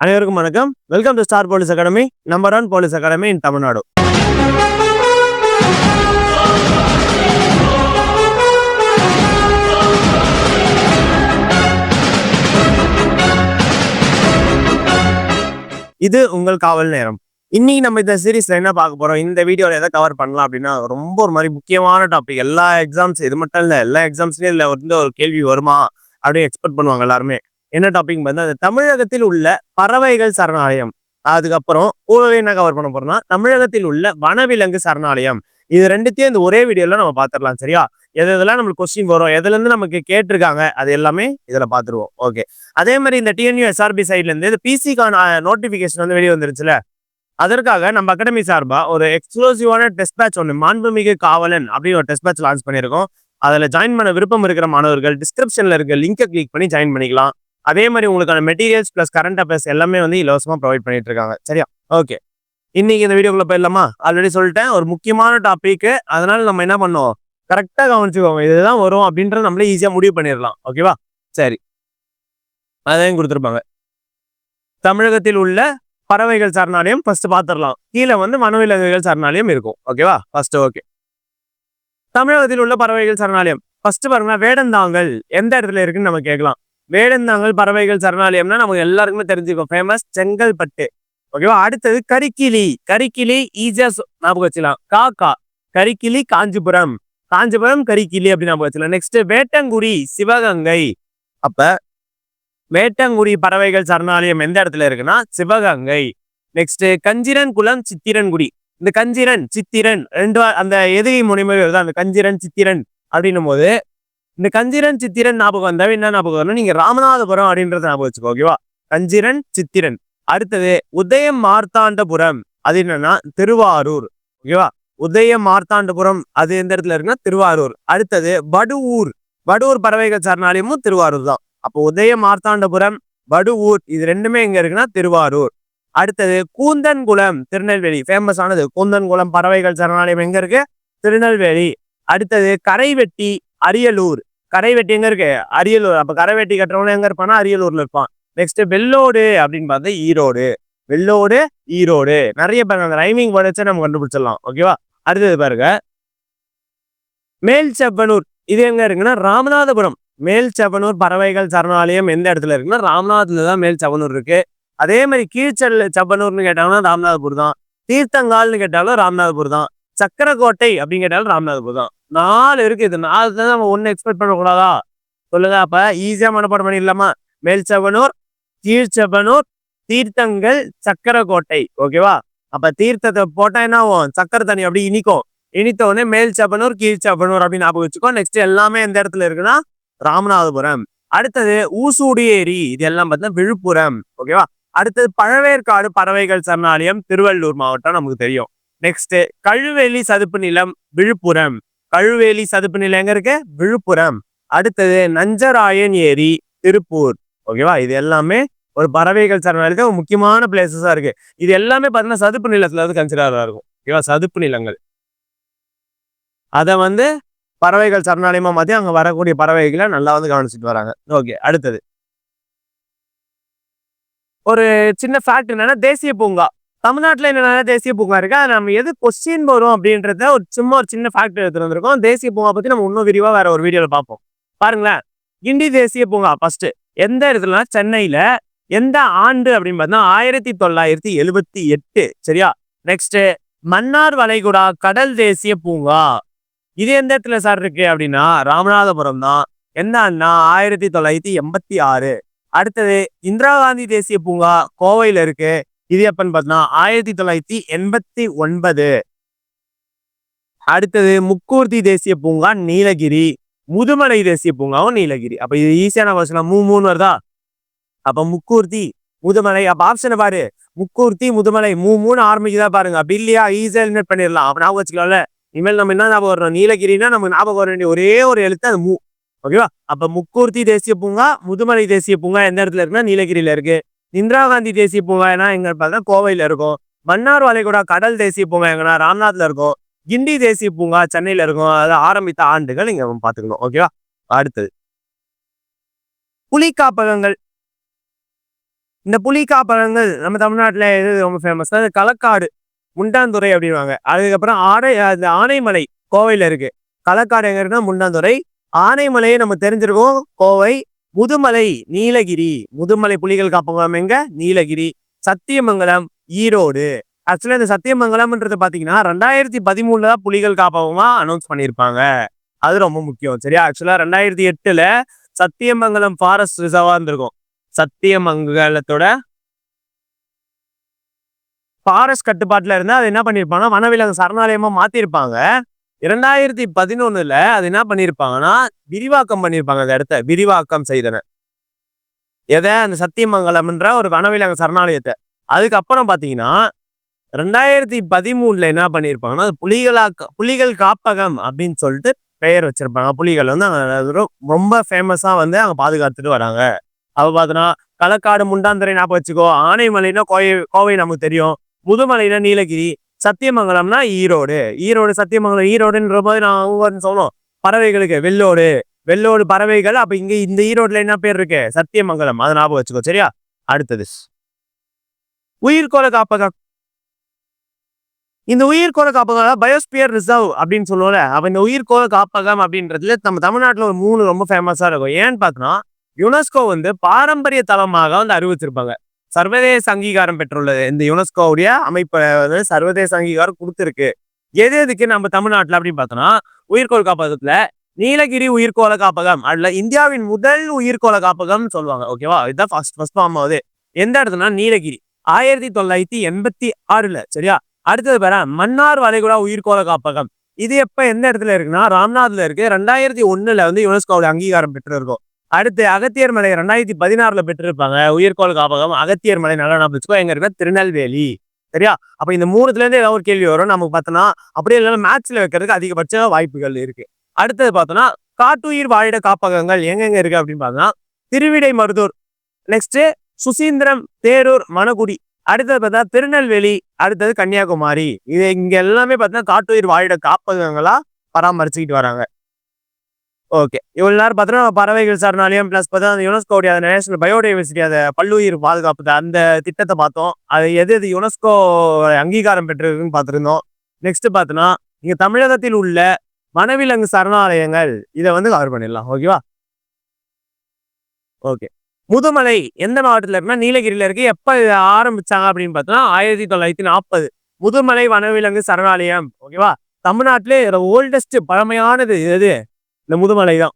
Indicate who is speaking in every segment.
Speaker 1: அனைவருக்கும் வணக்கம். Welcome to Star police academy number one police academy in Tamilnadu இது உங்கள் காவல் நேரம். இன்னைக்கு நம்ம இந்த சீரீஸ்ல என்ன பார்க்க போறோம்? இந்த வீடியோல எதை கவர் பண்ணலாம் அப்படின்னா ரொம்ப ஒரு மாதிரி முக்கியமான டாபிக் எல்லா எக்ஸாம்ஸ் இது மட்டும் இல்ல எல்லா எக்ஸாம்ஸ்லயும் இதுல வந்து ஒரு கேள்வி வருமா அப்படின்னு எக்ஸ்பெக்ட் பண்ணுவாங்க எல்லாருமே. என்ன டாபிக் வந்து அந்த தமிழகத்தில் உள்ள பறவைகள் சரணாலயம். அதுக்கப்புறம் கூடவே என்ன கவர் பண்ண போறோம்னா தமிழகத்தில் உள்ள வனவிலங்கு சரணாலயம். இது ரெண்டுத்தையும் இந்த ஒரே வீடியோல நம்ம பார்த்துடலாம் சரியா? எது எதெல்லாம் நம்மளுக்கு கொஸ்டின் வரும் எதுல இருந்து நமக்கு கேட்டிருக்காங்க அது எல்லாமே இதுல பார்த்துருவோம். ஓகே அதே மாதிரி இந்த டிஎன்யூ எஸ்ஆர்பி சைட்ல இருந்து இந்த பிசிக்கான நோட்டிபிகேஷன் வந்து வெளியே வந்துருச்சுல? அதற்காக நம்ம அகாடமி சார்பா ஒரு எக்ஸ்க்ளூசிவான டெஸ்ட் பேட்ச் ஒன்று மாண்புமிகு காவலன் அப்படின்னு ஒரு டெஸ்ட் பேட்ச் லான்ச் பண்ணியிருக்கோம். அதில் ஜாயின் பண்ண விருப்பம் இருக்கிற மாணவர்கள் டிஸ்கிரிப்ஷனில் இருக்க லிங்கை கிளிக் பண்ணி ஜாயின் பண்ணிக்கலாம். அதே மாதிரி உங்களுக்கான மெட்டீரியல்ஸ் ப்ளஸ் கரண்ட் அஃபேர்ஸ் எல்லாமே வந்து இலவசமாக ப்ரொவைட் பண்ணிட்டு இருக்காங்க. சரியா? ஓகே இன்னைக்கு இந்த வீடியோக்குள்ள போயிடலாமா? ஆல்ரெடி சொல்லிட்டேன். ஒரு முக்கியமான டாபிக் அதனால நம்ம என்ன பண்ணோம் கரெக்டாக கவனிச்சுக்கோங்க. இதுதான் வரும் அப்படின்றத நம்மளே ஈஸியாக முடிவு பண்ணிடலாம். ஓகேவா சரி. அதையும் கொடுத்துருப்பாங்க. தமிழகத்தில் உள்ள பறவைகள் சரணாலயம் ஃபர்ஸ்ட் பார்த்துடலாம் கீழே வந்து வனவிலங்குகள் சரணாலயம் இருக்கும். ஓகேவா ஃபர்ஸ்ட் ஓகே தமிழகத்தில் உள்ள பறவைகள் சரணாலயம். ஃபர்ஸ்ட் பாருங்க வேடந்தாங்கல் எந்த இடத்துல இருக்குன்னு நம்ம கேட்கலாம். வேடந்தாங்கல் பறவைகள் சரணாலயம்னா நமக்கு எல்லாருக்குமே தெரிஞ்சுக்கும். ஃபேமஸ் செங்கல்பட்டு. ஓகேவா அடுத்தது கரிக்கிளி. கரிக்கிளி ஈஸியா ஞாபகம் வச்சுக்கலாம். காக்கா. கரிக்கிளி காஞ்சிபுரம். காஞ்சிபுரம் கரிக்கிளி அப்படின்னு ஞாபகம் வச்சுக்கலாம். நெக்ஸ்ட் வேட்டங்குடி சிவகங்கை. அப்ப வேட்டங்குடி பறவைகள் சரணாலயம் எந்த இடத்துல இருக்குன்னா சிவகங்கை. நெக்ஸ்ட் கஞ்சிரன் குளம் சித்திரன்குடி. இந்த கஞ்சிரன் சித்திரன் ரெண்டு அந்த எதிரி முனைமொழி வருது அந்த கஞ்சிரன் சித்திரன் அப்படின்னும் போது இந்த கஞ்சிரன் சித்திரன் ஞாபகம் வந்தாவே என்ன ஞாபகம் வரணும் நீங்க ராமநாதபுரம் அப்படின்றத ஞாபகம் வச்சுக்கோ ஓகேவா கஞ்சிரன் சித்திரன். அடுத்தது உதயம் மார்த்தாண்டபுரம். அது என்னன்னா திருவாரூர் ஓகேவா உதயம் மார்த்தாண்டபுரம் அது எந்த இடத்துல இருக்குன்னா திருவாரூர். அடுத்தது வடுவூர். வடுவூர் பறவைகள் சரணாலயமும் திருவாரூர் தான். அப்போ உதய மார்த்தாண்டபுரம் வடுவூர் இது ரெண்டுமே எங்க இருக்குன்னா திருவாரூர். அடுத்தது கூந்தன்குளம் திருநெல்வேலி. ஃபேமஸானது கூந்தன்குளம் பறவைகள் சரணாலயம் எங்க இருக்கு? திருநெல்வேலி. அடுத்தது கரைவெட்டி அரியலூர். கரைவெட்டி எங்க இருக்கு? அரியலூர். அப்ப கரைவெட்டி கட்டுறவன எங்க இருப்பானா அரியலூர்ல இருப்பான். நெக்ஸ்ட் வெள்ளோடு அப்படின்னு பார்த்தா ஈரோடு. வெள்ளோடு ஈரோடு. நிறைய பாருங்க அந்த ரைமிங் வச்சு நம்ம கண்டுபிடிச்சிடலாம். ஓகேவா அடுத்தது பாருங்க. மேல் செவ்வனூர் இது எங்க இருக்குன்னா ராமநாதபுரம். மேல் செவனூர் பறவைகள் சரணாலயம் எந்த இடத்துல இருக்குன்னா ராமநாதத்துல தான் மேல் செவனூர் இருக்கு. அதே மாதிரி கீழ்ச்சல் செவ்வனூர்னு கேட்டாங்கன்னா ராமநாதபுரம் தான். தீர்த்தங்கால்னு கேட்டாலும் ராமநாதபுரம் தான். சக்கரக்கோட்டை அப்படின்னு ராமநாதபுரம் தான். நாலு இருக்கு இது. நாலு தான் நம்ம ஒன்று எக்ஸ்பெக்ட் பண்ணக்கூடாதா? சொல்லுங்க. அப்ப ஈஸியா மனப்பாடம் பண்ணிடலாமா? மேல் செவனூர் கீழ்ச்செவனூர் தீர்த்தங்கள் சக்கரக்கோட்டை. ஓகேவா அப்ப தீர்த்தத்தை போட்டா என்ன ஆகும்? சக்கரை தண்ணி அப்படி இனிக்கும். இனித்த உடனே மேல்ச்சபனூர் கீழ்ச்சபனூர் அப்படின்னு ஞாபகம் வச்சுக்கோ. நெக்ஸ்ட் எல்லாமே எந்த இடத்துல இருக்குன்னா ராமநாதபுரம். அடுத்தது ஊசூடி ஏரி இது எல்லாம் பார்த்தீங்கன்னா விழுப்புரம். ஓகேவா அடுத்தது பழவேற்காடு பறவைகள் சரணாலயம் திருவள்ளூர் மாவட்டம் நமக்கு தெரியும். நெக்ஸ்ட் கழுவேலி சதுப்பு நிலம் விழுப்புரம். கழுவேலி சதுப்பு நிலம் எங்க இருக்கு? விழுப்புரம். அடுத்தது நஞ்சராயன் ஏரி திருப்பூர். ஓகேவா இது எல்லாமே ஒரு பறவைகள் சரணாலயத்தில் ஒரு முக்கியமான பிளேசஸா இருக்கு. இது எல்லாமே பார்த்தீங்கன்னா சதுப்பு நிலத்துல வந்து கன்சிடரா இருக்கும். ஓகேவா சதுப்பு நிலங்கள். அதை வந்து பறவைகள் சரணாலயமா மாத்தி அங்க வரக்கூடிய பறவைகளை நல்லா வந்து கவனிச்சுட்டு வராங்க. ஓகே அடுத்தது. ஒரு சின்ன ஃபேக்ட் என்னன்னா தேசிய பூங்கா. தமிழ்நாட்டில் என்னென்ன தேசிய பூங்கா இருக்குது அதை நம்ம எது கொஸ்டின் வரும் அப்படின்றத ஒரு சும்மா ஒரு சின்ன ஃபேக்ட் எடுத்துகிட்டு வந்திருக்கோம். தேசிய பூங்கா பற்றி நம்ம இன்னும் விரிவாக வேற ஒரு வீடியோவில் பார்ப்போம். பாருங்களேன். கிண்டி தேசிய பூங்கா ஃபஸ்ட்டு எந்த இடத்துலனா சென்னையில் எந்த ஆண்டு அப்படின்னு பார்த்தீங்கன்னா ஆயிரத்தி தொள்ளாயிரத்தி எழுபத்தி எட்டு. சரியா? நெக்ஸ்ட்டு மன்னார் வளைகுடா கடல் தேசிய பூங்கா. இது எந்த இடத்துல சார் இருக்கு அப்படின்னா ராமநாதபுரம் தான். என்ன அண்ணா ஆயிரத்தி தொள்ளாயிரத்தி எண்பத்தி ஆறு. அடுத்தது இந்திரா காந்தி தேசிய பூங்கா கோவையில் இருக்கு. இது எப்பன்னு பார்த்தா ஆயிரத்தி தொள்ளாயிரத்தி எண்பத்தி ஒன்பது. அடுத்தது முக்கூர்த்தி தேசிய பூங்கா நீலகிரி. முதுமலை தேசிய பூங்காவும் நீலகிரி. அப்ப இது ஈஸியான கொஸ்டின் மூணு மூணு வருதா? அப்ப முக்கூர்த்தி முதுமலை. அப்ப ஆப்ஷனை பாரு. முக்கூர்த்தி முதுமலை. மூ மூணு ஆரம்பிக்குதா பாருங்க. அப்படி இல்லையா? ஈஸியா எலிமினேட் பண்ணிடலாம். அப்ப ஞாபகம் வச்சுக்கலாம்ல. இனிமேல் நம்ம என்ன ஞாபகம் வரணும் நீலகிரினா நமக்கு ஞாபகம் வர வேண்டிய ஒரே ஒரு எழுத்து அது மூ. ஓகேவா அப்ப முக்கூர்த்தி தேசிய பூங்கா முதுமலை தேசிய பூங்கா எந்த இடத்துல இருக்குன்னா நீலகிரியில இருக்கு. இந்திரா காந்தி தேசிய பூங்கா என்ன எங்க பார்த்தா கோவையில் இருக்கும். மன்னார் வளைகுடா கடல் தேசிய பூங்கா எங்கன்னா ராம்நாத்ல இருக்கும். கிண்டி தேசிய பூங்கா சென்னையில இருக்கும். அது ஆரம்பித்த ஆண்டுகள் இங்க நம்ம பாத்துக்கணும் ஓகேவா அடுத்தது. புலி காப்பகங்கள் இந்த புலி காப்பகங்கள் நம்ம தமிழ்நாட்டில் எது ரொம்ப ஃபேமஸ் அது களக்காடு முண்டாந்துறை அப்படின்வாங்க அதுக்கப்புறம் ஆனை அது ஆனைமலை கோவையில் இருக்கு. களக்காடு எங்க இருக்குன்னா முண்டாந்துறை. ஆனைமலையை நம்ம தெரிஞ்சிருக்கோம். கோவை முதுமலை நீலகிரி. முதுமலை புலிகள் காப்பகம் எங்க? நீலகிரி. சத்தியமங்கலம் ஈரோடு. ஆக்சுவலா இந்த சத்தியமங்கலம்ன்றது பாத்தீங்கன்னா ரெண்டாயிரத்தி பதிமூணுல தான் புலிகள் காப்பகமா அனௌன்ஸ் பண்ணியிருப்பாங்க அது ரொம்ப முக்கியம் சரியா? ஆக்சுவலா ரெண்டாயிரத்தி எட்டுல சத்தியமங்கலம் ஃபாரஸ்ட் ரிசர்வா இருந்திருக்கும். சத்தியமங்கலத்தோட ஃபாரஸ்ட் கட்டுப்பாட்டுல இருந்தால் அது என்ன பண்ணிருப்பாங்கன்னா வனவிலங்கு சரணாலயமா மாத்திருப்பாங்க. இரண்டாயிரத்தி பதினொன்னுல அது என்ன பண்ணிருப்பாங்கன்னா விரிவாக்கம் பண்ணியிருப்பாங்க அந்த இடத்த. விரிவாக்கம் செய்தன. எதை? அந்த சத்தியமங்கலம்ன்ற ஒரு வனவிலங்கு சரணாலயத்தை. அதுக்கப்புறம் பார்த்தீங்கன்னா ரெண்டாயிரத்தி பதிமூணுல என்ன பண்ணியிருப்பாங்கன்னா புலிகளாக்க புலிகளா புலிகள் காப்பகம் அப்படின்னு சொல்லிட்டு பெயர் வச்சிருப்பாங்க. புலிகள் வந்து அங்கே ரொம்ப ஃபேமஸாக வந்து அங்கே பாதுகாத்துட்டு வராங்க. அப்போ பார்த்தோன்னா களக்காடு முண்டாந்துறை ஞாபகம் வச்சுக்கோ. ஆனைமலைன்னா கோவை கோவை நமக்கு தெரியும். முதுமலைனா நீலகிரி. சத்தியமங்கலம்னா ஈரோடு. ஈரோடு சத்தியமங்கலம் ஈரோடுன்ற போது நான் அவங்க சொன்னோம். பறவைகளுக்கு வெள்ளோடு. வெள்ளோடு பறவைகள் அப்ப இங்க இந்த ஈரோட்டில் என்ன பேர் இருக்கு? சத்தியமங்கலம். அதை ஞாபகம் வச்சுக்கோ சரியா? அடுத்தது. உயிர்கோள காப்பகம். இந்த உயிர்கோள காப்பகம் பயோஸ்பியர் ரிசர்வ் அப்படின்னு சொல்லுவோம்ல அப்ப இந்த உயிர்கோள காப்பகம் அப்படின்றதுல நம்ம தமிழ்நாட்டுல ஒரு மூணு ரொம்ப ஃபேமஸா இருக்கும். ஏன்னு பார்த்தோன்னா யுனெஸ்கோ வந்து பாரம்பரிய தலமாக வந்து அறிவிச்சிருப்பாங்க. சர்வதேச அங்கீகாரம் பெற்றுள்ளது. இந்த யுனெஸ்கோவுடைய அமைப்பு வந்து சர்வதேச அங்கீகாரம் கொடுத்துருக்கு. எது எதுக்கு நம்ம தமிழ்நாட்டில் அப்படின்னு பார்த்தோம்னா உயிர்கோள் காப்பகத்துல நீலகிரி உயிர்கோள காப்பகம் அதுல இந்தியாவின் முதல் உயிர்கோள காப்பகம்னு சொல்லுவாங்க. ஓகேவா இதுதான் ஃபர்ஸ்ட் ஃபர்ஸ்ட் ஃபார்ம் ஆகுது எந்த இடத்துனா நீலகிரி. ஆயிரத்தி தொள்ளாயிரத்தி எண்பத்தி ஆறுல சரியா? அடுத்தது பேர மன்னார் வளைகுடா உயிர்கோள காப்பகம். இது எப்ப எந்த இடத்துல இருக்குன்னா ராம்நாத்ல இருக்கு. ரெண்டாயிரத்தி ஒண்ணுல வந்து யுனெஸ்கோவோட அங்கீகாரம் பெற்றிருக்கும். அடுத்து அகத்தியர் மலை ரெண்டாயிரத்தி பதினாறுல பெற்றிருப்பாங்க. உயிர்கோள் காப்பகம் அகத்தியர் மலை நல்லா ஞாபகம் வச்சுக்கோ. எங்க இருக்குன்னா திருநெல்வேலி. சரியா? அப்ப இந்த மூணுத்துல இருந்து ஏதாவது ஒரு கேள்வி வரும். நமக்கு பார்த்தோம்னா அப்படியே இல்லைன்னா மேட்ச்ல வைக்கிறதுக்கு அதிகபட்ச வாய்ப்புகள் இருக்கு. அடுத்தது பார்த்தோம்னா காட்டுயிர் வாழிட காப்பகங்கள் எங்கெங்க இருக்கு அப்படின்னு பார்த்தோம்னா திருவிடை மருதூர் நெக்ஸ்ட் சுசீந்திரம் தேரூர் மணக்குடி. அடுத்தது பார்த்தா திருநெல்வேலி அடுத்தது கன்னியாகுமரி. இது இங்க எல்லாமே பார்த்தீங்கன்னா காட்டுயிர் வாழிட காப்பகங்களா பராமரிச்சுக்கிட்டு வராங்க. ஓகே இவ்வளவு நேரம் பார்த்தோன்னா பறவைகள் சரணாலயம் பிளஸ் பார்த்தா அந்த யுனெஸ்கோடைய அந்த நேஷனல் பயோடைவர்சிட்டி அந்த பல்லுயிர் பாதுகாப்பு அந்த திட்டத்தை பார்த்தோம். அது எது எது யுனெஸ்கோ அங்கீகாரம் பெற்றிருக்குன்னு பார்த்துருந்தோம். நெக்ஸ்ட் பார்த்தோன்னா இங்கே தமிழகத்தில் உள்ள வனவிலங்கு சரணாலயங்கள். இதை வந்து கவர் பண்ணிடலாம். ஓகேவா ஓகே முதுமலை எந்த மாவட்டத்தில் இருக்குன்னா நீலகிரியில் இருக்கு. எப்போ இதை ஆரம்பிச்சாங்க அப்படின்னு பார்த்தோன்னா ஆயிரத்தி தொள்ளாயிரத்தி நாற்பது. முதுமலை வனவிலங்கு சரணாலயம். ஓகேவா தமிழ்நாட்டிலே ஓல்டஸ்ட் பழமையானது எது? இந்த முதுமலை தான்.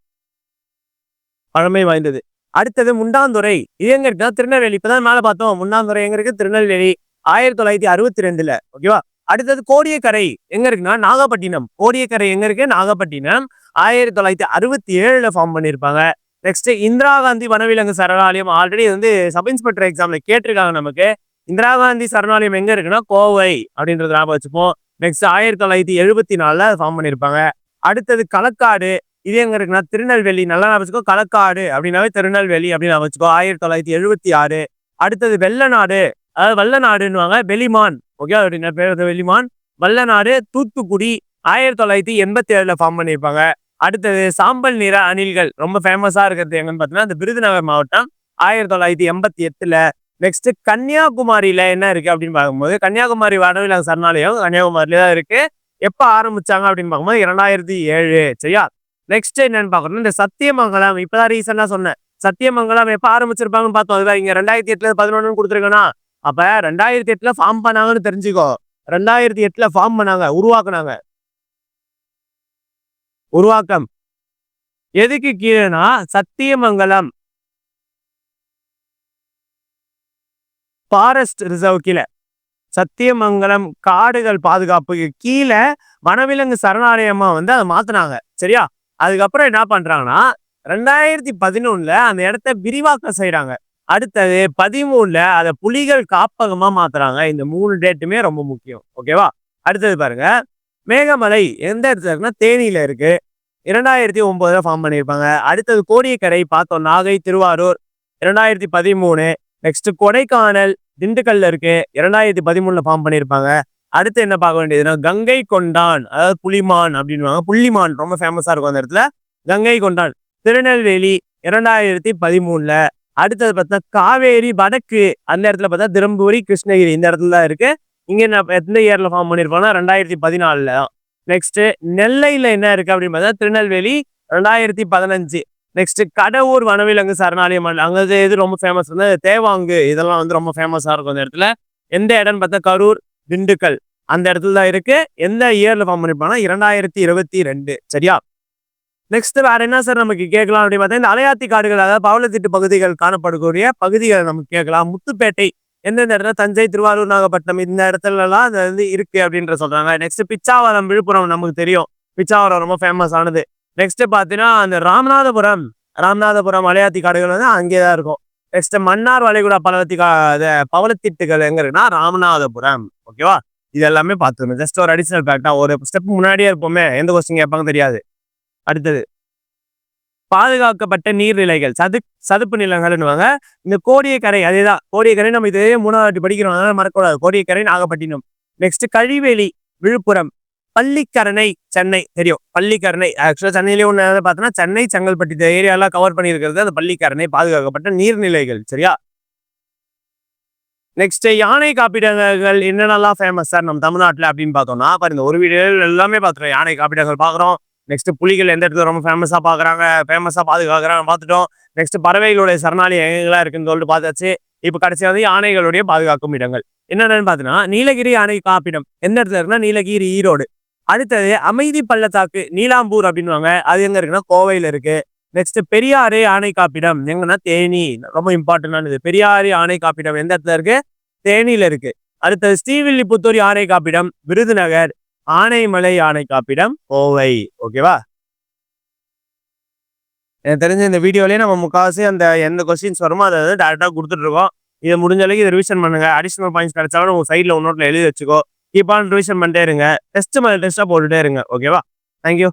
Speaker 1: பழமை வாய்ந்தது. அடுத்தது முண்டாந்துறை. இது எங்க இருக்குன்னா திருநெல்வேலி. இப்பதான் மேல பார்த்தோம். முண்டாந்துறை எங்க இருக்கு? திருநெல்வேலி. ஆயிரத்தி தொள்ளாயிரத்தி அறுபத்தி ரெண்டுல. ஓகேவா? அடுத்தது கோடியக்கரை. எங்க இருக்குன்னா நாகப்பட்டினம். கோடியக்கரை எங்க இருக்கு? நாகப்பட்டினம். ஆயிரத்தி தொள்ளாயிரத்தி அறுபத்தி ஏழுல ஃபார்ம் பண்ணியிருப்பாங்க நெக்ஸ்ட் இந்திரா காந்தி வனவிலங்கு சரணாலயம். ஆல்ரெடி வந்து சப் இன்ஸ்பெக்டர் எக்ஸாம்ல கேட்டிருக்காங்க நமக்கு. இந்திரா காந்தி சரணாலயம் எங்க இருக்குன்னா கோவை அப்படின்றத ஞாபகம் வச்சுப்போம். நெக்ஸ்ட் ஆயிரத்தி தொள்ளாயிரத்தி எழுபத்தி நாலுல ஃபார்ம் பண்ணியிருப்பாங்க அடுத்தது களக்காடு. இது எங்க இருக்குன்னா திருநெல்வேலி நல்லா ஞாபகம் வச்சுக்கோ களக்காடு அப்படின்னாவே திருநெல்வேலி அப்படின்னு ஞாபகம் வச்சுக்கோ. ஆயிரத்தி தொள்ளாயிரத்தி எழுபத்தி ஆறு. அடுத்தது வெள்ளநாடு. அதாவது வல்லநாடுன்னுவாங்க வெளிமான் ஓகே அப்படின்னா பேர் வெளிமான் வல்லநாடு தூத்துக்குடி. ஆயிரத்தி தொள்ளாயிரத்தி எண்பத்தி ஏழுல ஃபார்ம் பண்ணியிருப்பாங்க. அடுத்தது சாம்பல் நிற அணில்கள். ரொம்ப ஃபேமஸா இருக்கிறது எங்கன்னு பார்த்தீங்கன்னா அந்த விருதுநகர் மாவட்டம் ஆயிரத்தி தொள்ளாயிரத்தி எண்பத்தி எட்டுல. நெக்ஸ்ட் கன்னியாகுமரியில என்ன இருக்கு அப்படின்னு பார்க்கும்போது கன்னியாகுமரி வனவிலங்கு சரணாலயம் கன்னியாகுமரியில தான் இருக்கு. எப்ப ஆரம்பிச்சாங்க அப்படின்னு பார்க்கும்போது இரண்டாயிரத்தி ஏழு. சரியா? நெக்ஸ்ட் என்னன்னு பார்க்கணும். இந்த சத்தியமங்கலம் இப்பதான் ரீசெண்டா சொன்னேன். சத்தியமங்கலம் எப்ப ஆரம்பிச்சிருப்பாங்கன்னு பார்த்தோம். அதுதான் இங்க ரெண்டாயிரத்தி எட்டுல பதினொன்னு கொடுத்துருக்கேன்னா அப்ப ரெண்டாயிரத்தி எட்டுல ஃபார்ம் பண்ணாங்கன்னு தெரிஞ்சுக்கோ. ரெண்டாயிரத்தி எட்டுல ஃபார்ம் பண்ணாங்க. உருவாக்குனாங்க. உருவாக்கம். எதுக்கு கீழேனா? சத்தியமங்கலம். ஃபாரஸ்ட் ரிசர்வ் கீழே. சத்தியமங்கலம் காடுகள் பாதுகாப்புக்கு கீழே வனவிலங்கு சரணாலயமா வந்து அதை மாத்தினாங்க. சரியா? அதுக்கப்புறம் என்ன பண்றாங்கன்னா ரெண்டாயிரத்தி பதினொன்னுல அந்த இடத்த விரிவாக்கம் செய்யறாங்க அடுத்தது பதிமூணுல அதை புலிகள் காப்பகமா மாத்துறாங்க. இந்த மூணு டேட்டுமே ரொம்ப முக்கியம். ஓகேவா அடுத்தது பாருங்க. மேகமலை எந்த இடத்துல இருக்குன்னா தேனியில இருக்கு. இரண்டாயிரத்தி ஒன்பதுல ஃபார்ம் பண்ணியிருப்பாங்க. அடுத்தது கோடியக்கரை பார்த்தோம். நாகை திருவாரூர். இரண்டாயிரத்தி பதிமூணு. நெக்ஸ்ட் கொடைக்கானல் திண்டுக்கல்ல இருக்கு. இரண்டாயிரத்தி பதிமூணுல ஃபார்ம் பண்ணியிருப்பாங்க. அடுத்து என்ன பார்க்க வேண்டியதுன்னா கங்கை கொண்டான் அதாவது புலிமான் அப்படின்வாங்க புள்ளிமான் ரொம்ப ஃபேமஸாக இருக்கும் அந்த இடத்துல. கங்கை கொண்டான். திருநெல்வேலி இரண்டாயிரத்தி பதிமூணுல. அடுத்தது பார்த்தா காவேரி வடக்கு அந்த இடத்துல பார்த்தா திரும்பூரி கிருஷ்ணகிரி இந்த இடத்துல தான் இருக்கு. இங்கே நான் எந்த இயர்ல ஃபார்ம் பண்ணிருப்போம்னா ரெண்டாயிரத்தி பதினாலில் தான். நெக்ஸ்ட் நெல்லையில் என்ன இருக்கு அப்படின்னு பார்த்தா திருநெல்வேலி ரெண்டாயிரத்தி பதினஞ்சு. நெக்ஸ்ட் கடவுர் வனவிலங்கு சரணாலயம். அங்கே இது எது ரொம்ப ஃபேமஸ் வந்து தேவாங்கு இதெல்லாம் வந்து ரொம்ப ஃபேமஸாக இருக்கும் அந்த இடத்துல. எந்த இடம்னு பார்த்தா கரூர் திண்டுக்கல். அந்த இடத்துல தான் இருக்கு. எந்த இயர்ல ஃபார்ம் பண்ணிருப்பாங்கன்னா இரண்டாயிரத்தி இருபத்தி ரெண்டு. சரியா? நெக்ஸ்ட் வேற என்ன சார் நமக்கு கேட்கலாம் அப்படின்னு பார்த்தா இந்த அலையாத்தி காடுகள் அதாவது பவளத்திட்டு பகுதிகள் காணப்படக்கூடிய பகுதிகளை நமக்கு கேட்கலாம். முத்துப்பேட்டை எந்தெந்த இடத்துல? தஞ்சை திருவாரூர் நாகப்பட்டினம் இந்த இடத்துல எல்லாம் அது வந்து இருக்கு அப்படின்ற சொல்றாங்க. நெக்ஸ்ட் பிச்சாவரம் விழுப்புரம் நமக்கு தெரியும். பிச்சாவரம் ரொம்ப ஃபேமஸ் ஆனது. நெக்ஸ்ட் பாத்தீங்கன்னா அந்த ராமநாதபுரம் ராமநாதபுரம் அலையாத்தி காடுகள் வந்து அங்கே தான் இருக்கும். நெக்ஸ்ட் மன்னார் வளைகுடா பலவத்தி பவளத்திட்டுகள் எங்க இருக்குன்னா ராமநாதபுரம். ஓகேவா இது எல்லாமே பார்த்துக்கணும் ஜஸ்ட் ஒரு அடிஷனல் ஃபேக்டா ஒரு ஸ்டெப் முன்னாடியே இருப்போமே. எந்த கொஸ்டின் கேட்பாங்க தெரியாது. அடுத்தது. பாதுகாக்கப்பட்ட நீர்நிலைகள். சது சதுப்பு நிலங்கள்னுவாங்க இந்த கோடியக்கரை அதேதான். கோடியக்கரை நம்ம இதே மூணாவது வாட்டி படிக்கிறோம். அதனால மறக்கக்கூடாது. கோடியக்கரை நாகப்பட்டினம். நெக்ஸ்ட் கழிவேலி விழுப்புரம். பள்ளிக்கரணை சென்னை. தெரியும். பள்ளிக்கரணை. ஆக்சுவலாக சென்னையிலேயே ஒன்று பார்த்தோன்னா சென்னை செங்கல்பட்டு இந்த ஏரியாலாம் கவர் பண்ணியிருக்கிறது அந்த பள்ளிக்கரணை பாதுகாக்கப்பட்ட நீர்நிலைகள். சரியா? நெக்ஸ்ட் யானை காப்பீடங்கள் என்னென்னலாம் ஃபேமஸ் சார் நம்ம தமிழ்நாட்டில் அப்படின்னு பார்த்தோம்னா பாருங்க ஒரு வீடியோ எல்லாமே பார்த்துட்டோம். யானை காப்பீடங்கள் பார்க்குறோம். நெக்ஸ்ட் புலிகள் எந்த இடத்துல ரொம்ப ஃபேமஸாக பார்க்குறாங்க ஃபேமஸாக பாதுகாக்கிறாங்க பார்த்துட்டோம். நெக்ஸ்ட் பறவைகளுடைய சரணாலயம் எங்கெல்லாம் இருக்குன்னு சொல்லிட்டு பார்த்தாச்சு. இப்போ கடைசி வந்து யானைகளுடைய பாதுகாக்கும் இடங்கள். என்னென்னு பார்த்தீங்கன்னா நீலகிரி யானை காப்பீடம். எந்த இடத்துல இருக்குன்னா நீலகிரி ஈரோடு. அடுத்தது அமைதி பள்ளத்தாக்கு நீலாம்பூர் அப்படின்னுவாங்க. அது எங்க இருக்குன்னா கோவையில இருக்கு. நெக்ஸ்ட் பெரியாறு ஆணை காப்பீடம். எங்கன்னா தேனி. ரொம்ப இம்பார்ட்டன்டானது பெரியாறு ஆணை காப்பீடம் எந்த இடத்துல இருக்கு? தேனியில இருக்கு. அடுத்தது ஸ்ரீவில்லிபுத்தூர் ஆணை காப்பீடம் விருதுநகர் ஆனைமலை ஆணை காப்பீடம் கோவை. ஓகேவா எனக்கு தெரிஞ்ச இந்த வீடியோலயே நம்ம முக்காவாசி அந்த எந்த கொஸ்டின்ஸ் வருமோ அதை வந்து கொடுத்துட்ருக்கோம் இதை முடிஞ்ச அளவுக்கு இதை ரிவிஷன் பண்ணுங்க. அடிஷனல் பாயிண்ட்ஸ் கிடைச்சாலும் உங்க சைடில் ஒன்னோட்டில் எழுதி வச்சுக்கோ. கீப் ஆன் ரிவிஷன் பண்ணிட்டே இருங்க. டெஸ்ட் மேலே டெஸ்ட்டாக போட்டுட்டே இருங்க. ஓகேவா தேங்க்யூ